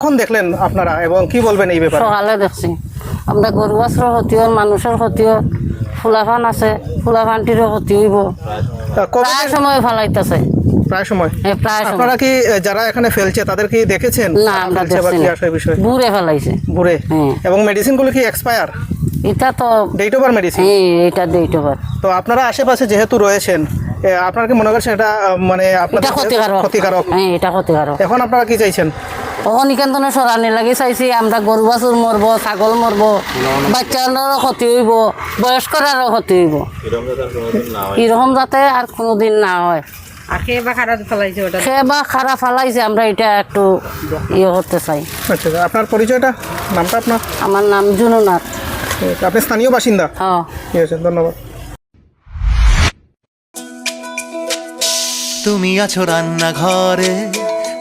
কখন দেখলেন আপনারা এবং কি বলবেন এই ব্যাপারে? সকালে দেখছি। আমরা গরু বাছর ক্ষতিও মানুষের ক্ষতিও ফুলাফান আছে ফুলাফানটিরও ক্ষতি হইব। প্রায় সময় ফেলাইতেছে। প্রায় সময়? প্রায় আপনারা কি যারা এখানে ফেলছে তাদের কি দেখেছেন? না আমরা বিষয়? বুড়ে ফেলাইছে। ঘুরে হুম। এবং মেডিসিনগুলো কি এক্সপায়ার এটা তো ডেট ওভার মেডিসিন এটা তো আপনারা আশেপাশে যেহেতু রয়েছেন আপনারা কি মনে করছেন এটা মানে আপনাদের এটা ক্ষতিকারক। ক্ষতিকারক? হ্যাঁ এটা ক্ষতিকারক। এখন আপনারা কি চাইছেন? তখন নিকেন্তনে সরানি লাগি চাইছি আমরা গরু বাছুর মরব ছাগল মরব বাচ্চারও ক্ষতি হইব বয়স্করারও ক্ষতি হইব। এরকম যাতে আর কোনোদিন না হয় আখে খারাপ সে বা খারাপ ফালাইছে আমরা এটা একটু ইয়ে করতে চাই। আচ্ছা আচ্ছা, আপনার পরিচয়টা নামটা আপনার? আমার নাম জুনুনাথ। আছে, আপনি স্থানীয় বাসিন্দা? হ্যাঁ। ঠিক আছে ধন্যবাদ। তুমি আছো রান্নাঘরে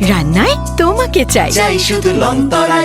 রান্নায় তোমাকে চাই। চাই শুধু লঙ্কা